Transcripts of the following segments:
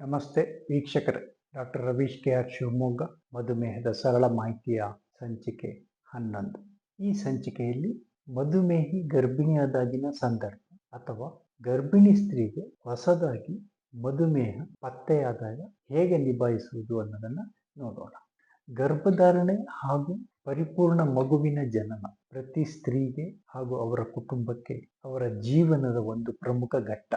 ನಮಸ್ತೆ ವೀಕ್ಷಕರೇ. Doctor Ravish K R Shivamogga, ಮಧುಮೇಹದ ಸರಳ ಮಾಹಿತಿಯ ಸಂಚಿಕೆ ಹನ್ನೊಂದು. ಈ ಸಂಚಿಕೆಯಲ್ಲಿ ಮಧುಮೇಹಿ ಗರ್ಭಿಣಿಯಾದಾಗಿನ ಸಂದರ್ಭ ಅಥವಾ ಗರ್ಭಿಣಿ ಸ್ತ್ರೀಗೆ ಹೊಸದಾಗಿ ಮಧುಮೇಹ ಪತ್ತೆಯಾದಾಗ ಹೇಗೆ ನಿಭಾಯಿಸುವುದು ಅನ್ನೋದನ್ನು ನೋಡೋಣ. ಗರ್ಭಧಾರಣೆ ಹಾಗೂ ಪರಿಪೂರ್ಣ ಮಗುವಿನ ಜನನ ಪ್ರತಿ ಸ್ತ್ರೀಗೆ ಹಾಗೂ ಅವರ ಕುಟುಂಬಕ್ಕೆ ಅವರ ಜೀವನದ ಒಂದು ಪ್ರಮುಖ ಘಟ್ಟ.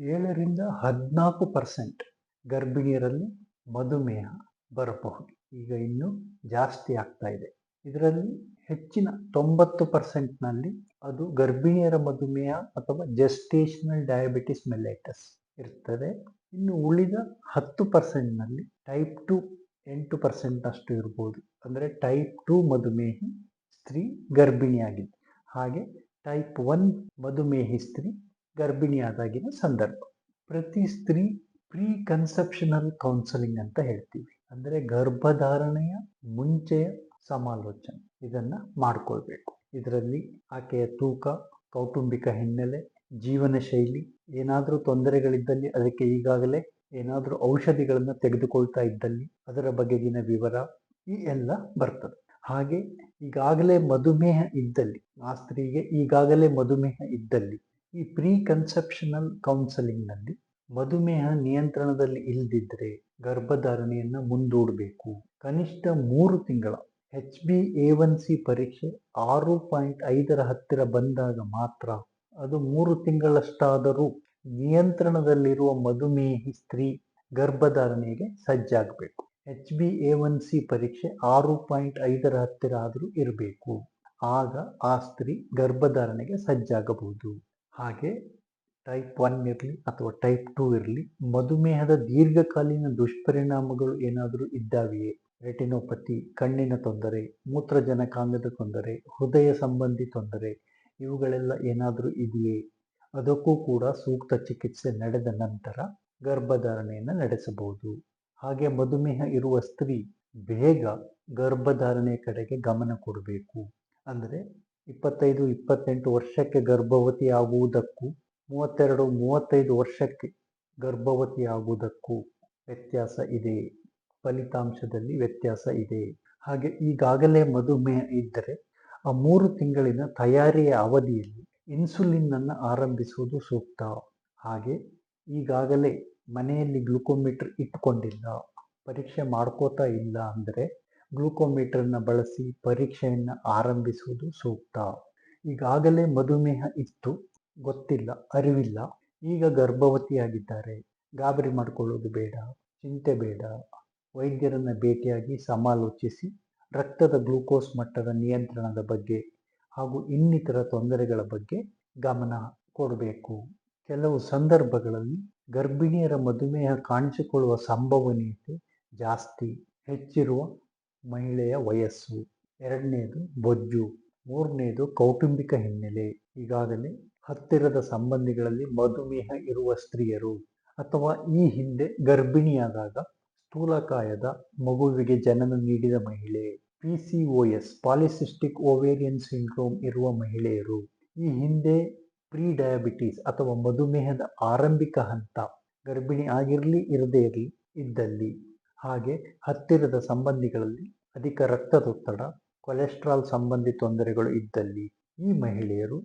ಏಳರಿಂದ ಹದಿನಾಲ್ಕು ಪರ್ಸೆಂಟ್ ಗರ್ಭಿಣಿಯರಲ್ಲಿ ಮಧುಮೇಹ ಬರಬಹುದು. ಈಗ ಇನ್ನು ಜಾಸ್ತಿ ಆಗ್ತಾ ಇದೆ. ಇದರಲ್ಲಿ ಹೆಚ್ಚಿನ ತೊಂಬತ್ತು ಪರ್ಸೆಂಟ್ನಲ್ಲಿ ಅದು ಗರ್ಭಿಣಿಯರ ಮಧುಮೇಹ ಅಥವಾ ಜೆಸ್ಟೇಷನಲ್ ಡಯಾಬಿಟಿಸ್ ಮೆಲೈಟಸ್ ಇರ್ತದೆ. ಇನ್ನು ಉಳಿದ ಹತ್ತು ಪರ್ಸೆಂಟ್ನಲ್ಲಿ ಟೈಪ್ ಟು ಎಂಟು ಪರ್ಸೆಂಟ್ ಅಷ್ಟು ಇರ್ಬೋದು. ಅಂದರೆ ಟೈಪ್ ಟು ಮಧುಮೇಹಿ ಸ್ತ್ರೀ ಗರ್ಭಿಣಿಯಾಗಿದೆ. ಹಾಗೆ ಟೈಪ್ ಒನ್ ಮಧುಮೇಹಿ ಸ್ತ್ರೀ ಗರ್ಭಿಣಿಯಾದಾಗಿನ ಸಂದರ್ಭ. ಪ್ರತಿ ಸ್ತ್ರೀ ಪ್ರೀ ಕನ್ಸೆಪ್ಷನಲ್ ಕೌನ್ಸಲಿಂಗ್ ಅಂತ ಹೇಳ್ತೀವಿ. ಅಂದರೆ ಗರ್ಭಧಾರಣೆಯ ಮುಂಚೆಯ ಸಮಾಲೋಚನೆ. ಇದನ್ನ ಮಾಡ್ಕೊಳ್ಬೇಕು. ಇದರಲ್ಲಿ ಆಕೆಯ ತೂಕ, ಕೌಟುಂಬಿಕ ಹಿನ್ನೆಲೆ, ಜೀವನ ಶೈಲಿ, ಏನಾದರೂ ತೊಂದರೆಗಳಿದ್ದಲ್ಲಿ ಅದಕ್ಕೆ ಈಗಾಗಲೇ ಏನಾದರೂ ಔಷಧಿಗಳನ್ನು ತೆಗೆದುಕೊಳ್ತಾ ಇದ್ದಲ್ಲಿ ಅದರ ಬಗೆಗಿನ ವಿವರ ಈ ಎಲ್ಲ ಬರ್ತದೆ. ಹಾಗೆ ಈಗಾಗಲೇ ಮಧುಮೇಹ ಇದ್ದಲ್ಲಿ, ಆ ಸ್ತ್ರೀಗೆ ಈಗಾಗಲೇ ಮಧುಮೇಹ ಇದ್ದಲ್ಲಿ ಈ ಪ್ರೀ ಕನ್ಸೆಪ್ಷನಲ್ ಕೌನ್ಸಲಿಂಗ್ನಲ್ಲಿ ಮಧುಮೇಹ ನಿಯಂತ್ರಣದಲ್ಲಿ ಇಲ್ದಿದ್ರೆ ಗರ್ಭಧಾರಣೆಯನ್ನು ಮುಂದೂಡಬೇಕು. ಕನಿಷ್ಠ ಮೂರು ತಿಂಗಳ H B A one C ಪರೀಕ್ಷೆ ಆರು ಪಾಯಿಂಟ್ ಐದರ ಹತ್ತಿರ ಬಂದಾಗ ಮಾತ್ರ ಅದು ಮೂರು ತಿಂಗಳಷ್ಟಾದರೂ ನಿಯಂತ್ರಣದಲ್ಲಿರುವ ಮಧುಮೇಹಿ ಸ್ತ್ರೀ ಗರ್ಭಧಾರಣೆಗೆ ಸಜ್ಜಾಗಬೇಕು. H B A one C ಪರೀಕ್ಷೆ ಆರು ಪಾಯಿಂಟ್ ಐದರ ಹತ್ತಿರ ಆದರೂ ಇರಬೇಕು. ಆಗ ಆ ಸ್ತ್ರೀ ಗರ್ಭಧಾರಣೆಗೆ ಸಜ್ಜಾಗಬಹುದು. ಹಾಗೆ ಟೈಪ್ ಒನ್ ಇರಲಿ ಅಥವಾ ಟೈಪ್ ಟೂ ಇರಲಿ, ಮಧುಮೇಹದ ದೀರ್ಘಕಾಲೀನ ದುಷ್ಪರಿಣಾಮಗಳು ಏನಾದರೂ ಇದ್ದಾವೆಯೇ? ರೆಟಿನೋಪತಿ, ಕಣ್ಣಿನ ತೊಂದರೆ, ಮೂತ್ರಜನಕಾಂಗದ ತೊಂದರೆ, ಹೃದಯ ಸಂಬಂಧಿ ತೊಂದರೆ, ಇವುಗಳೆಲ್ಲ ಏನಾದರೂ ಇದೆಯೇ? ಅದಕ್ಕೂ ಕೂಡ ಸೂಕ್ತ ಚಿಕಿತ್ಸೆ ನಡೆದ ನಂತರ ಗರ್ಭಧಾರಣೆಯನ್ನು ನಡೆಸಬಹುದು. ಹಾಗೆ ಮಧುಮೇಹ ಇರುವ ಸ್ತ್ರೀ ಬೇಗ ಗರ್ಭಧಾರಣೆ ಕಡೆಗೆ ಗಮನ ಕೊಡಬೇಕು. ಅಂದರೆ ಇಪ್ಪತ್ತೈದು, ಇಪ್ಪತ್ತೆಂಟು ವರ್ಷಕ್ಕೆ ಗರ್ಭವತಿ ಆಗುವುದಕ್ಕೂ ಮೂವತ್ತೆರಡು, ಮೂವತ್ತೈದು ವರ್ಷಕ್ಕೆ ಗರ್ಭವತಿಯಾಗುವುದಕ್ಕೂ ವ್ಯತ್ಯಾಸ ಇದೆ. ಫಲಿತಾಂಶದಲ್ಲಿ ವ್ಯತ್ಯಾಸ ಇದೆ. ಹಾಗೆ ಈಗಾಗಲೇ ಮಧುಮೇಹ ಇದ್ದರೆ ಆ ಮೂರು ತಿಂಗಳಿನ ತಯಾರಿಯ ಅವಧಿಯಲ್ಲಿ ಇನ್ಸುಲಿನ್ ಅನ್ನು ಆರಂಭಿಸುವುದು ಸೂಕ್ತ. ಹಾಗೆ ಈಗಾಗಲೇ ಮನೆಯಲ್ಲಿ ಗ್ಲುಕೋಮೀಟರ್ ಇಟ್ಕೊಂಡಿಲ್ಲ ಪರೀಕ್ಷೆ ಮಾಡ್ಕೋತಾ ಇಲ್ಲ ಅಂದರೆ ಗ್ಲುಕೋಮೀಟ್ರನ್ನು ಬಳಸಿ ಪರೀಕ್ಷೆಯನ್ನು ಆರಂಭಿಸುವುದು ಸೂಕ್ತ. ಈಗಾಗಲೇ ಮಧುಮೇಹ ಇತ್ತು. ಗೊತ್ತಿಲ್ಲ, ಅರಿವಿಲ್ಲ. ಈಗ ಗರ್ಭವತಿಯಾಗಿದ್ದಾರೆ. ಗಾಬರಿ ಮಾಡಿಕೊಳ್ಳೋದು ಬೇಡ, ಚಿಂತೆ ಬೇಡ. ವೈದ್ಯರನ್ನು ಭೇಟಿಯಾಗಿ ಸಮಾಲೋಚಿಸಿ ರಕ್ತದ ಗ್ಲೂಕೋಸ್ ಮಟ್ಟದ ನಿಯಂತ್ರಣದ ಬಗ್ಗೆ ಹಾಗೂ ಇನ್ನಿತರ ತೊಂದರೆಗಳ ಬಗ್ಗೆ ಗಮನ ಕೊಡಬೇಕು. ಕೆಲವು ಸಂದರ್ಭಗಳಲ್ಲಿ ಗರ್ಭಿಣಿಯರ ಮಧುಮೇಹ ಕಾಣಿಸಿಕೊಳ್ಳುವ ಸಂಭವನೀಯತೆ ಜಾಸ್ತಿ. ಹೆಚ್ಚಿರುವ ಮಹಿಳೆಯ ವಯಸ್ಸು. ಎರಡನೇದು ಬೊಜ್ಜು. ಮೂರನೇದು ಕೌಟುಂಬಿಕ ಹಿನ್ನೆಲೆ. ಈಗಾಗಲೇ ಹತ್ತಿರದ ಸಂಬಂಧಿಗಳಲ್ಲಿ ಮಧುಮೇಹ ಇರುವ ಸ್ತ್ರೀಯರು ಅಥವಾ ಈ ಹಿಂದೆ ಗರ್ಭಿಣಿಯಾದಾಗ ಸ್ಥೂಲಕಾಯದ ಮಗುವಿಗೆ ಜನನ ನೀಡಿದ ಮಹಿಳೆ P C O S polycystic ovarian syndrome ಇರುವ ಮಹಿಳೆಯರು, ಈ ಹಿಂದೆ ಪ್ರೀ ಡಯಾಬಿಟೀಸ್ ಅಥವಾ ಮಧುಮೇಹದ ಆರಂಭಿಕ ಹಂತ ಗರ್ಭಿಣಿ ಆಗಿರಲಿ ಇರದೇ ಇರಲಿ ಇದ್ದಲ್ಲಿ, ಹಾಗೆ ಹತ್ತಿರದ ಸಂಬಂಧಿಗಳಲ್ಲಿ ಅಧಿಕ ರಕ್ತದೊತ್ತಡ ಕೊಲೆಸ್ಟ್ರಾಲ್ ಸಂಬಂಧಿ ತೊಂದರೆಗಳು ಇದ್ದಲ್ಲಿ ಈ ಮಹಿಳೆಯರು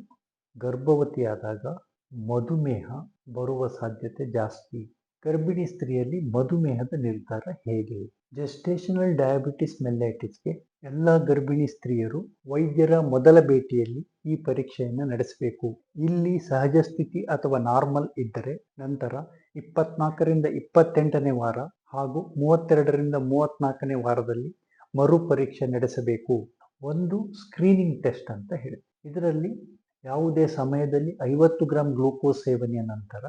ಗರ್ಭವತಿಯಾದಾಗ ಮಧುಮೇಹ ಬರುವ ಸಾಧ್ಯತೆ ಜಾಸ್ತಿ. ಗರ್ಭಿಣಿ ಸ್ತ್ರೀಯಲ್ಲಿ ಮಧುಮೇಹದ ನಿರ್ಧಾರ ಹೇಗೆ? ಜೆಸ್ಟೇಷನಲ್ ಡಯಾಬಿಟಿಸ್ ಮೆಲ್ಲೈಟಿಸ್ಗೆ ಎಲ್ಲ ಗರ್ಭಿಣಿ ಸ್ತ್ರೀಯರು ವೈದ್ಯರ ಮೊದಲ ಭೇಟಿಯಲ್ಲಿ ಈ ಪರೀಕ್ಷೆಯನ್ನು ನಡೆಸಬೇಕು. ಇಲ್ಲಿ ಸಹಜ ಸ್ಥಿತಿ ಅಥವಾ ನಾರ್ಮಲ್ ಇದ್ದರೆ ನಂತರ ಇಪ್ಪತ್ನಾಲ್ಕರಿಂದ ಇಪ್ಪತ್ತೆಂಟನೇ ವಾರ ಹಾಗೂ ಮೂವತ್ತೆರಡರಿಂದ ಮೂವತ್ನಾಲ್ಕನೇ ವಾರದಲ್ಲಿ ಮರು ಪರೀಕ್ಷೆ ನಡೆಸಬೇಕು. ಒಂದು ಸ್ಕ್ರೀನಿಂಗ್ ಟೆಸ್ಟ್ ಅಂತ ಹೇಳಿ. ಇದರಲ್ಲಿ ಯಾವುದೇ ಸಮಯದಲ್ಲಿ ಐವತ್ತು ಗ್ರಾಂ ಗ್ಲೂಕೋಸ್ ಸೇವನೆಯ ನಂತರ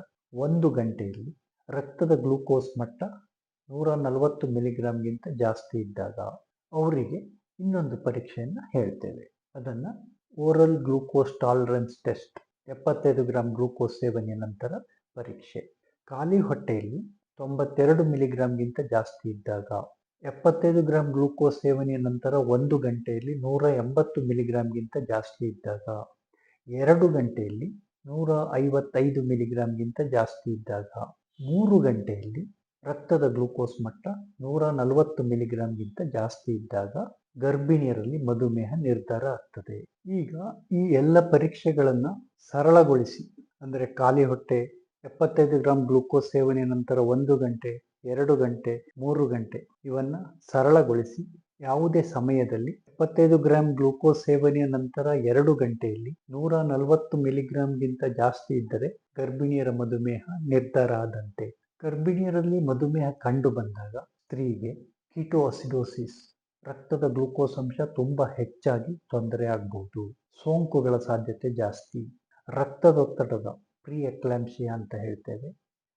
ಒಂದು ಗಂಟೆಯಲ್ಲಿ ರಕ್ತದ ಗ್ಲೂಕೋಸ್ ಮಟ್ಟ ನೂರ ನಲವತ್ತು ಮಿಲಿಗ್ರಾಮ್ಗಿಂತ ಜಾಸ್ತಿ ಇದ್ದಾಗ ಅವರಿಗೆ ಇನ್ನೊಂದು ಪರೀಕ್ಷೆಯನ್ನು ಹೇಳ್ತೇವೆ. ಅದನ್ನು ಓರಲ್ ಗ್ಲೂಕೋಸ್ ಟಾಲರೆನ್ಸ್ ಟೆಸ್ಟ್, ಎಪ್ಪತ್ತೈದು ಗ್ರಾಂ ಗ್ಲೂಕೋಸ್ ಸೇವನೆಯ ನಂತರ ಪರೀಕ್ಷೆ. ಖಾಲಿ ಹೊಟ್ಟೆಯಲ್ಲಿ ತೊಂಬತ್ತೆರಡು ಮಿಲಿಗ್ರಾಮ್ಗಿಂತ ಜಾಸ್ತಿ ಇದ್ದಾಗ ಎಪ್ಪತ್ತೈದು ಗ್ರಾಂ ಗ್ಲೂಕೋಸ್ ಸೇವನೆಯ ನಂತರ ಒಂದು ಗಂಟೆಯಲ್ಲಿ ನೂರ ಎಂಬತ್ತು ಮಿಲಿಗ್ರಾಮ್ಗಿಂತ ಜಾಸ್ತಿ ಇದ್ದಾಗ ಎರಡು ಗಂಟೆಯಲ್ಲಿ ನೂರ ಐವತ್ತೈದು ಮಿಲಿಗ್ರಾಮ್ಗಿಂತ ಜಾಸ್ತಿ ಇದ್ದಾಗ ಮೂರು ಗಂಟೆಯಲ್ಲಿ ರಕ್ತದ ಗ್ಲೂಕೋಸ್ ಮಟ್ಟ ನೂರ ನಲವತ್ತು ಮಿಲಿಗ್ರಾಮ್ಗಿಂತ ಜಾಸ್ತಿ ಇದ್ದಾಗ ಗರ್ಭಿಣಿಯರಲ್ಲಿ ಮಧುಮೇಹ ನಿರ್ಧಾರ ಆಗ್ತದೆ. ಈಗ ಈ ಎಲ್ಲ ಪರೀಕ್ಷೆಗಳನ್ನು ಸರಳಗೊಳಿಸಿ, ಅಂದರೆ ಖಾಲಿ ಹೊಟ್ಟೆ, ಎಪ್ಪತ್ತೈದು ಗ್ರಾಮ್ ಗ್ಲೂಕೋಸ್ ಸೇವನೆ ನಂತರ ಒಂದು ಗಂಟೆ, ಎರಡು ಗಂಟೆ, ಮೂರು ಗಂಟೆ, ಇವನ್ನ ಸರಳಗೊಳಿಸಿ ಯಾವುದೇ ಸಮಯದಲ್ಲಿ ಎಪ್ಪತ್ತೈದು ಗ್ರಾಂ ಗ್ಲೂಕೋಸ್ ಸೇವನೆಯ ನಂತರ ಎರಡು ಗಂಟೆಯಲ್ಲಿ ನೂರ ನಲವತ್ತು ಮಿಲಿಗ್ರಾಂಗಿಂತ ಜಾಸ್ತಿ ಇದ್ದರೆ ಗರ್ಭಿಣಿಯರ ಮಧುಮೇಹ ನಿರ್ಧಾರ ಆದಂತೆ. ಗರ್ಭಿಣಿಯರಲ್ಲಿ ಮಧುಮೇಹ ಕಂಡು ಬಂದಾಗ ಸ್ತ್ರೀಗೆ ಕೀಟೋಸಿಡೋಸಿಸ್, ರಕ್ತದ ಗ್ಲೂಕೋಸ್ ಅಂಶ ತುಂಬ ಹೆಚ್ಚಾಗಿ ತೊಂದರೆ ಆಗಬಹುದು ಸೋಂಕುಗಳ ಸಾಧ್ಯತೆ ಜಾಸ್ತಿ. ರಕ್ತದೊತ್ತಡದ ಪ್ರೀ ಎಕ್ಲಾಂಶಿಯಾ ಅಂತ ಹೇಳ್ತೇವೆ.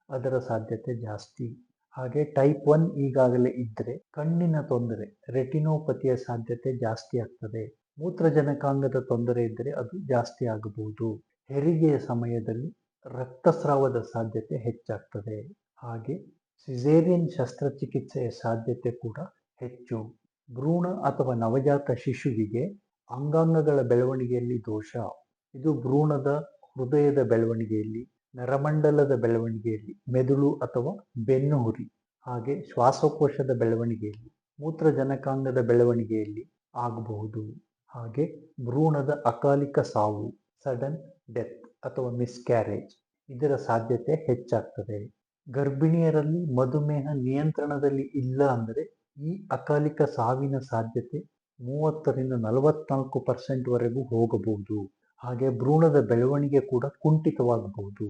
ಅದರ ಸಾಧ್ಯತೆ ಜಾಸ್ತಿ. ಹಾಗೆ ಟೈಪ್ ಒನ್ ಈಗಾಗಲೇ ಇದ್ದರೆ ಕಣ್ಣಿನ ತೊಂದರೆ ರೆಟಿನೋಪತಿಯ ಸಾಧ್ಯತೆ ಜಾಸ್ತಿ ಆಗ್ತದೆ. ಮೂತ್ರಜನಕಾಂಗದ ತೊಂದರೆ ಇದ್ದರೆ ಅದು ಜಾಸ್ತಿ ಆಗಬಹುದು. ಹೆರಿಗೆಯ ಸಮಯದಲ್ಲಿ ರಕ್ತಸ್ರಾವದ ಸಾಧ್ಯತೆ ಹೆಚ್ಚಾಗ್ತದೆ. ಹಾಗೆ ಸಿಜೇರಿಯನ್ ಶಸ್ತ್ರಚಿಕಿತ್ಸೆಯ ಸಾಧ್ಯತೆ ಕೂಡ ಹೆಚ್ಚು. ಭ್ರೂಣ ಅಥವಾ ನವಜಾತ ಶಿಶುವಿಗೆ ಅಂಗಾಂಗಗಳ ಬೆಳವಣಿಗೆಯಲ್ಲಿ ದೋಷ. ಇದು ಭ್ರೂಣದ ಹೃದಯದ ಬೆಳವಣಿಗೆಯಲ್ಲಿ ನರಮಂಡಲದ ಬೆಳವಣಿಗೆಯಲ್ಲಿ ಮೆದುಳು ಅಥವಾ ಬೆನ್ನುಹುರಿ, ಹಾಗೆ ಶ್ವಾಸಕೋಶದ ಬೆಳವಣಿಗೆಯಲ್ಲಿ, ಮೂತ್ರಜನಕಾಂಗದ ಬೆಳವಣಿಗೆಯಲ್ಲಿ ಆಗಬಹುದು. ಹಾಗೆ ಭ್ರೂಣದ ಅಕಾಲಿಕ ಸಾವು, ಸಡನ್ ಡೆತ್ ಅಥವಾ ಮಿಸ್ಕ್ಯಾರೇಜ್ ಇದರ ಸಾಧ್ಯತೆ ಹೆಚ್ಚಾಗ್ತದೆ. ಗರ್ಭಿಣಿಯರಲ್ಲಿ ಮಧುಮೇಹ ನಿಯಂತ್ರಣದಲ್ಲಿ ಇಲ್ಲ ಅಂದರೆ ಈ ಅಕಾಲಿಕ ಸಾವಿನ ಸಾಧ್ಯತೆ ಮೂವತ್ತರಿಂದ ನಲವತ್ನಾಲ್ಕು ಪರ್ಸೆಂಟ್ವರೆಗೂ ಹೋಗಬಹುದು. ಹಾಗೆ ಭ್ರೂಣದ ಬೆಳವಣಿಗೆ ಕೂಡ ಕುಂಠಿತವಾಗಬಹುದು.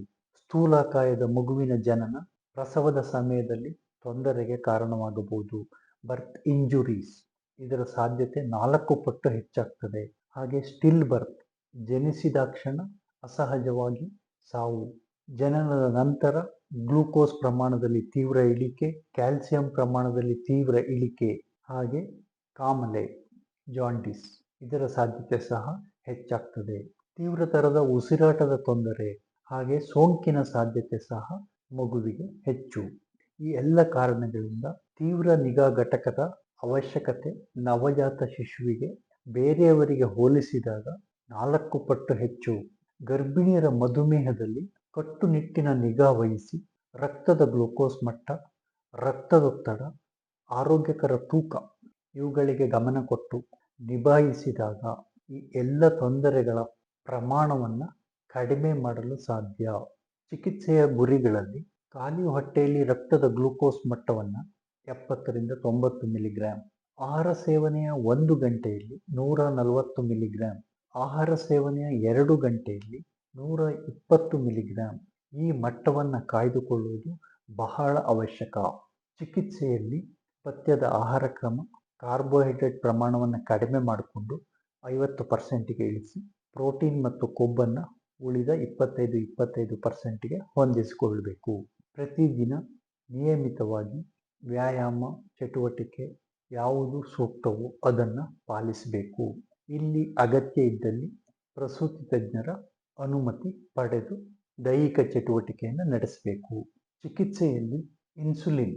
ಸ್ಥೂಲಕಾಯದ ಮಗುವಿನ ಜನನ ಪ್ರಸವದ ಸಮಯದಲ್ಲಿ ತೊಂದರೆಗೆ ಕಾರಣವಾಗಬಹುದು. ಬರ್ತ್ ಇಂಜುರೀಸ್ ಇದರ ಸಾಧ್ಯತೆ ನಾಲ್ಕು ಪಟ್ಟು ಹೆಚ್ಚಾಗ್ತದೆ. ಹಾಗೆ ಸ್ಟಿಲ್ ಬರ್ತ್ ಜನಿಸಿದಾಕ್ಷಣ ಅಸಹಜವಾಗಿ ಸಾವು. ಜನನದ ನಂತರ ಗ್ಲೂಕೋಸ್ ಪ್ರಮಾಣದಲ್ಲಿ ತೀವ್ರ ಇಳಿಕೆ, ಕ್ಯಾಲ್ಸಿಯಂ ಪ್ರಮಾಣದಲ್ಲಿ ತೀವ್ರ ಇಳಿಕೆ, ಹಾಗೆ ಕಾಮಲೆ ಜಾಂಡಿಸ್ ಇದರ ಸಾಧ್ಯತೆ ಸಹ ಹೆಚ್ಚಾಗ್ತದೆ. ತೀವ್ರತರದ ಉಸಿರಾಟದ ತೊಂದರೆ ಹಾಗೆ ಸೋಂಕಿನ ಸಾಧ್ಯತೆ ಸಹ ಮಗುವಿಗೆ ಹೆಚ್ಚು. ಈ ಎಲ್ಲ ಕಾರಣಗಳಿಂದ ತೀವ್ರ ನಿಗಾ ಘಟಕದ ಅವಶ್ಯಕತೆ ನವಜಾತ ಶಿಶುವಿಗೆ ಬೇರೆಯವರಿಗೆ ಹೋಲಿಸಿದಾಗ ನಾಲ್ಕು ಪಟ್ಟು ಹೆಚ್ಚು. ಗರ್ಭಿಣಿಯರ ಮಧುಮೇಹದಲ್ಲಿ ಕಟ್ಟುನಿಟ್ಟಿನ ನಿಗಾ ವಹಿಸಿ ರಕ್ತದ ಗ್ಲುಕೋಸ್ ಮಟ್ಟ, ರಕ್ತದೊತ್ತಡ, ಆರೋಗ್ಯಕರ ತೂಕ ಇವುಗಳಿಗೆ ಗಮನ ಕೊಟ್ಟು ನಿಭಾಯಿಸಿದಾಗ ಈ ಎಲ್ಲ ತೊಂದರೆಗಳ ಪ್ರಮಾಣವನ್ನು ಕಡಿಮೆ ಮಾಡಲು ಸಾಧ್ಯ. ಚಿಕಿತ್ಸೆಯ ಗುರಿಗಳಲ್ಲಿ ಖಾಲಿ ಹೊಟ್ಟೆಯಲ್ಲಿ ರಕ್ತದ ಗ್ಲೂಕೋಸ್ ಮಟ್ಟವನ್ನು ಎಪ್ಪತ್ತರಿಂದ ತೊಂಬತ್ತು ಮಿಲಿಗ್ರಾಮ್ ಆಹಾರ ಸೇವನೆಯ ಒಂದು ಗಂಟೆಯಲ್ಲಿ ನೂರ ನಲವತ್ತು ಮಿಲಿಗ್ರಾಮ್ ಆಹಾರ ಸೇವನೆಯ ಎರಡು ಗಂಟೆಯಲ್ಲಿ ನೂರ ಇಪ್ಪತ್ತು ಮಿಲಿಗ್ರಾಮ್ ಈ ಮಟ್ಟವನ್ನು ಕಾಯ್ದುಕೊಳ್ಳುವುದು ಬಹಳ ಅವಶ್ಯಕ. ಚಿಕಿತ್ಸೆಯಲ್ಲಿ ಪಥ್ಯದ ಆಹಾರ ಕ್ರಮ, ಕಾರ್ಬೋಹೈಡ್ರೇಟ್ ಪ್ರಮಾಣವನ್ನು ಕಡಿಮೆ ಮಾಡಿಕೊಂಡು ಐವತ್ತು ಪರ್ಸೆಂಟಿಗೆ ಇಳಿಸಿ, ಪ್ರೋಟೀನ್ ಮತ್ತು ಕೊಬ್ಬನ್ನು ಉಳಿದ ಇಪ್ಪತ್ತೈದು ಇಪ್ಪತ್ತೈದು ಪರ್ಸೆಂಟ್ಗೆ ಹೊಂದಿಸಿಕೊಳ್ಬೇಕು. ಪ್ರತಿದಿನ ನಿಯಮಿತವಾಗಿ ವ್ಯಾಯಾಮ, ಚಟುವಟಿಕೆ ಯಾವುದು ಸೂಕ್ತವೋ ಅದನ್ನು ಪಾಲಿಸಬೇಕು. ಇಲ್ಲಿ ಅಗತ್ಯ ಇದ್ದಲ್ಲಿ ಪ್ರಸೂತಿ ತಜ್ಞರ ಅನುಮತಿ ಪಡೆದು ದೈಹಿಕ ಚಟುವಟಿಕೆಯನ್ನು ನಡೆಸಬೇಕು. ಚಿಕಿತ್ಸೆಯಲ್ಲಿ ಇನ್ಸುಲಿನ್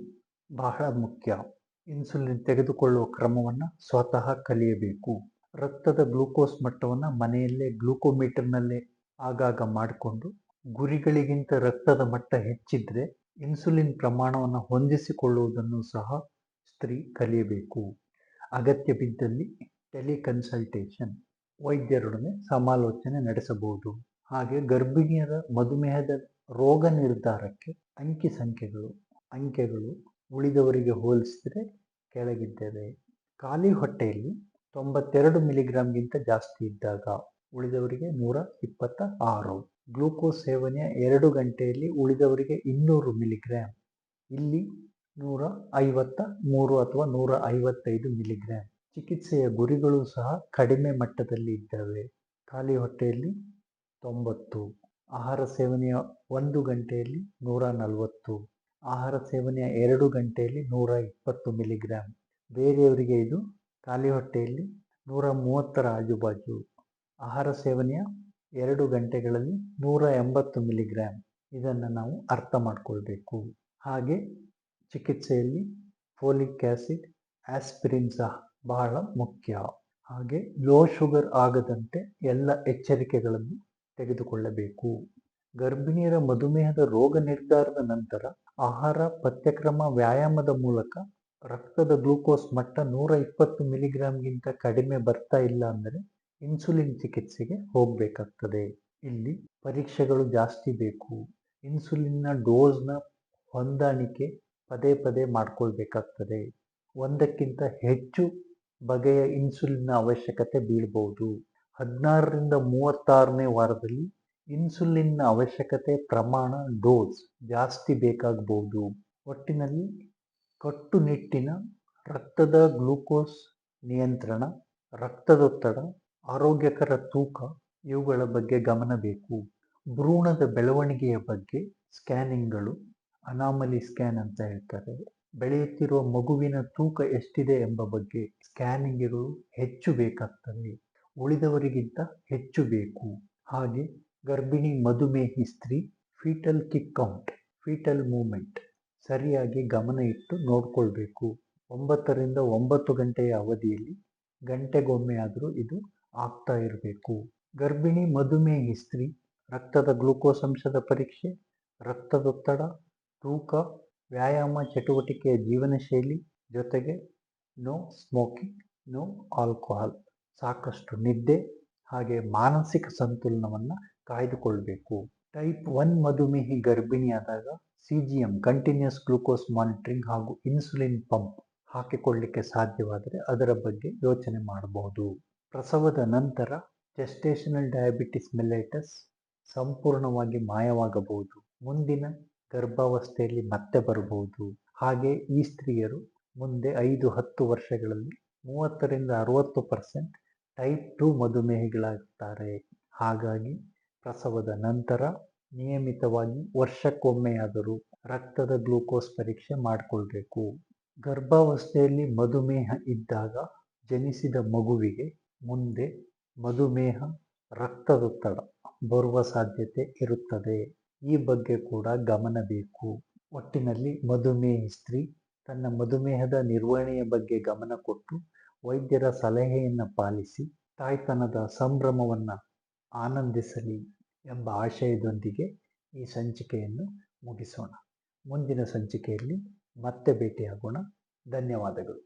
ಬಹಳ ಮುಖ್ಯ. ಇನ್ಸುಲಿನ್ ತೆಗೆದುಕೊಳ್ಳುವ ಕ್ರಮವನ್ನು ಸ್ವತಃ ಕಲಿಯಬೇಕು. ರಕ್ತದ ಗ್ಲೂಕೋಸ್ ಮಟ್ಟವನ್ನು ಮನೆಯಲ್ಲೇ ಗ್ಲೂಕೋಮೀಟರ್ನಲ್ಲೇ ಆಗಾಗ ಮಾಡಿಕೊಂಡು ಗುರಿಗಳಿಗಿಂತ ರಕ್ತದ ಮಟ್ಟ ಹೆಚ್ಚಿದ್ರೆ ಇನ್ಸುಲಿನ್ ಪ್ರಮಾಣವನ್ನು ಹೊಂದಿಸಿಕೊಳ್ಳುವುದನ್ನು ಸಹ ಸ್ತ್ರೀ ಕಲಿಯಬೇಕು. ಅಗತ್ಯ ಬಿದ್ದಲ್ಲಿ ಟೆಲಿಕನ್ಸಲ್ಟೇಷನ್ ವೈದ್ಯರೊಡನೆ ಸಮಾಲೋಚನೆ ನಡೆಸಬಹುದು. ಹಾಗೆ ಗರ್ಭಿಣಿಯರ ಮಧುಮೇಹದ ರೋಗ ನಿರ್ಧಾರಕ್ಕೆ ಅಂಕಿ ಸಂಖ್ಯೆಗಳು, ಅಂಕೆಗಳು ಉಳಿದವರಿಗೆ ಹೋಲಿಸಿದರೆ ಕೆಳಗಿದ್ದೇವೆ. ಖಾಲಿ ಹೊಟ್ಟೆಯಲ್ಲಿ ತೊಂಬತ್ತೆರಡು ಮಿಲಿಗ್ರಾಮ್ಗಿಂತ ಜಾಸ್ತಿ ಇದ್ದಾಗ ಉಳಿದವರಿಗೆ ನೂರ ಇಪ್ಪತ್ತ ಆರು ಗ್ಲೂಕೋಸ್ ಸೇವನೆಯ ಎರಡು ಗಂಟೆಯಲ್ಲಿ ಉಳಿದವರಿಗೆ ಇನ್ನೂರು ಮಿಲಿಗ್ರಾಮ್ ಇಲ್ಲಿ ನೂರ ಐವತ್ತ ಮೂರು ಅಥವಾ ನೂರ ಐವತ್ತೈದು ಮಿಲಿಗ್ರಾಮ್ ಚಿಕಿತ್ಸೆಯ ಗುರಿಗಳು ಸಹ ಕಡಿಮೆ ಮಟ್ಟದಲ್ಲಿ ಇದ್ದಾವೆ. ಖಾಲಿ ಹೊಟ್ಟೆಯಲ್ಲಿ ತೊಂಬತ್ತು. ಆಹಾರ ಸೇವನೆಯ ಒಂದು ಗಂಟೆಯಲ್ಲಿ ನೂರ ನಲವತ್ತು. ಆಹಾರ ಸೇವನೆಯ ಎರಡು ಗಂಟೆಯಲ್ಲಿ ನೂರ ಇಪ್ಪತ್ತು ಮಿಲಿಗ್ರಾಮ್ ಬೇರೆಯವರಿಗೆ ಇದು ಖಾಲಿ ಹೊಟ್ಟೆಯಲ್ಲಿ ನೂರ ಮೂವತ್ತರ ಆಜುಬಾಜು. ಆಹಾರ ಸೇವನೆಯ ಎರಡು ಗಂಟೆಗಳಲ್ಲಿ ನೂರ ಎಂಬತ್ತು ಮಿಲಿಗ್ರಾಮ್ ಇದನ್ನು ನಾವು ಅರ್ಥ ಮಾಡಿಕೊಳ್ಬೇಕು. ಹಾಗೆ ಚಿಕಿತ್ಸೆಯಲ್ಲಿ ಫೋಲಿಕ್ ಆ್ಯಸಿಡ್ ಆಸ್ಪಿರಿನ್ ಸಹ ಬಹಳ ಮುಖ್ಯ. ಹಾಗೆ ಲೋ ಶುಗರ್ ಆಗದಂತೆ ಎಲ್ಲ ಎಚ್ಚರಿಕೆಗಳನ್ನು ತೆಗೆದುಕೊಳ್ಳಬೇಕು. ಗರ್ಭಿಣಿಯರ ಮಧುಮೇಹದ ರೋಗ ನಿರ್ಧಾರದ ನಂತರ ಆಹಾರ ಪಥ್ಯಕ್ರಮ ವ್ಯಾಯಾಮದ ಮೂಲಕ ರಕ್ತದ ಗ್ಲೂಕೋಸ್ ಮಟ್ಟ ನೂರ ಇಪ್ಪತ್ತು ಮಿಲಿಗ್ರಾಮ್ಗಿಂತ ಕಡಿಮೆ ಬರ್ತಾ ಇಲ್ಲ ಅಂದರೆ ಇನ್ಸುಲಿನ್ ಚಿಕಿತ್ಸೆಗೆ ಹೋಗಬೇಕಾಗ್ತದೆ. ಇಲ್ಲಿ ಪರೀಕ್ಷೆಗಳು ಜಾಸ್ತಿ ಬೇಕು. ಇನ್ಸುಲಿನ್ನ ಡೋಸ್ನ ಹೊಂದಾಣಿಕೆ ಪದೇ ಪದೇ ಮಾಡ್ಕೊಳ್ಬೇಕಾಗ್ತದೆ. ಒಂದಕ್ಕಿಂತ ಹೆಚ್ಚು ಬಗೆಯ ಇನ್ಸುಲಿನ್ನ ಅವಶ್ಯಕತೆ ಬೀಳ್ಬೋದು. ಹದಿನಾರರಿಂದ ಮೂವತ್ತಾರನೇ ವಾರದಲ್ಲಿ ಇನ್ಸುಲಿನ್ನ ಅವಶ್ಯಕತೆ ಪ್ರಮಾಣ ಡೋಸ್ ಜಾಸ್ತಿ ಬೇಕಾಗಬಹುದು ಒಟ್ಟಿನಲ್ಲಿ ಕಟ್ಟುನಿಟ್ಟಿನ ರಕ್ತದ ಗ್ಲೂಕೋಸ್ ನಿಯಂತ್ರಣ, ರಕ್ತದೊತ್ತಡ ಆರೋಗ್ಯಕರ ತೂಕ ಇವುಗಳ ಬಗ್ಗೆ ಗಮನ ಬೇಕು. ಭ್ರೂಣದ ಬೆಳವಣಿಗೆಯ ಬಗ್ಗೆ ಸ್ಕ್ಯಾನಿಂಗ್ಗಳು, ಅನಾಮಲಿ ಸ್ಕ್ಯಾನ್ ಅಂತ ಹೇಳ್ತಾರೆ. ಬೆಳೆಯುತ್ತಿರುವ ಮಗುವಿನ ತೂಕ ಎಷ್ಟಿದೆ ಎಂಬ ಬಗ್ಗೆ ಸ್ಕ್ಯಾನಿಂಗ್ಗಳು ಹೆಚ್ಚು ಬೇಕಾಗ್ತವೆ. ಉಳಿದವರಿಗಿಂತ ಹೆಚ್ಚು ಬೇಕು. ಹಾಗೆ ಗರ್ಭಿಣಿ ಮಧುಮೇಹಿ ಸ್ತ್ರೀ, foetal kick count foetal movement ಸರಿಯಾಗಿ ಗಮನ ಇಟ್ಟು ನೋಡಿಕೊಳ್ಬೇಕು. ಒಂಬತ್ತರಿಂದ ಒಂಬತ್ತು ಗಂಟೆಯ ಅವಧಿಯಲ್ಲಿ ಗಂಟೆಗೊಮ್ಮೆ ಆದರೂ ಇದು ಆಗ್ತಾ ಇರಬೇಕು. ಗರ್ಭಿಣಿ, ಮಧುಮೇಹಿ ಸ್ತ್ರೀ, ರಕ್ತದ ಗ್ಲುಕೋಸ್ ಅಂಶದ ಪರೀಕ್ಷೆ, ರಕ್ತದೊತ್ತಡ, ತೂಕ, ವ್ಯಾಯಾಮ, ಚಟುವಟಿಕೆಯ ಜೀವನ ಶೈಲಿ ಜೊತೆಗೆ ನೋ ಸ್ಮೋಕಿಂಗ್, ನೋ ಆಲ್ಕೋಹಾಲ್. ಸಾಕಷ್ಟು ನಿದ್ದೆ ಹಾಗೆ ಮಾನಸಿಕ ಸಂತುಲನವನ್ನು ಕಾಯ್ದುಕೊಳ್ಬೇಕು. ಟೈಪ್ ಒನ್ ಮಧುಮೇಹಿ ಗರ್ಭಿಣಿಯಾದಾಗ C G M, continuous glucose monitoring ಹಾಗೂ ಇನ್ಸುಲಿನ್ ಪಂಪ್ ಹಾಕಿಕೊಳ್ಳಲಿಕ್ಕೆ ಸಾಧ್ಯವಾದರೆ ಅದರ ಬಗ್ಗೆ ಯೋಚನೆ ಮಾಡಬಹುದು. ಪ್ರಸವದ ನಂತರ ಜೆಸ್ಟೇಷನಲ್ ಡಯಾಬಿಟಿಸ್ ಮೆಲೈಟಸ್ ಸಂಪೂರ್ಣವಾಗಿ ಮಾಯವಾಗಬಹುದು. ಮುಂದಿನ ಗರ್ಭಾವಸ್ಥೆಯಲ್ಲಿ ಮತ್ತೆ ಬರಬಹುದು. ಹಾಗೆ ಈ ಸ್ತ್ರೀಯರು ಮುಂದೆ ಐದು, ಹತ್ತು ವರ್ಷಗಳಲ್ಲಿ ಮೂವತ್ತರಿಂದ ಅರವತ್ತು ಪರ್ಸೆಂಟ್ ಟೈಪ್ ಟು ಮಧುಮೇಹಿಗಳಾಗುತ್ತಾರೆ ಹಾಗಾಗಿ ಪ್ರಸವದ ನಂತರ ನಿಯಮಿತವಾಗಿ ವರ್ಷಕ್ಕೊಮ್ಮೆಯಾದರೂ ರಕ್ತದ ಗ್ಲೂಕೋಸ್ ಪರೀಕ್ಷೆ ಮಾಡಿಕೊಳ್ಬೇಕು. ಗರ್ಭಾವಸ್ಥೆಯಲ್ಲಿ ಮಧುಮೇಹ ಇದ್ದಾಗ ಜನಿಸಿದ ಮಗುವಿಗೆ ಮುಂದೆ ಮಧುಮೇಹ, ರಕ್ತದೊತ್ತಡ ಬರುವ ಸಾಧ್ಯತೆ ಇರುತ್ತದೆ. ಈ ಬಗ್ಗೆ ಕೂಡ ಗಮನ ಬೇಕು. ಒಟ್ಟಿನಲ್ಲಿ ಮಧುಮೇಹ ಸ್ತ್ರೀ ತನ್ನ ಮಧುಮೇಹದ ನಿರ್ವಹಣೆಯ ಬಗ್ಗೆ ಗಮನ ಕೊಟ್ಟು ವೈದ್ಯರ ಸಲಹೆಯನ್ನು ಪಾಲಿಸಿ ತಾಯ್ತನದ ಸಂಭ್ರಮವನ್ನು ಆನಂದಿಸಲಿ ಎಂಬ ಆಶಯದೊಂದಿಗೆ ಈ ಸಂಚಿಕೆಯನ್ನು ಮುಗಿಸೋಣ. ಮುಂದಿನ ಸಂಚಿಕೆಯಲ್ಲಿ ಮತ್ತೆ ಭೇಟಿಯಾಗೋಣ. ಧನ್ಯವಾದಗಳು.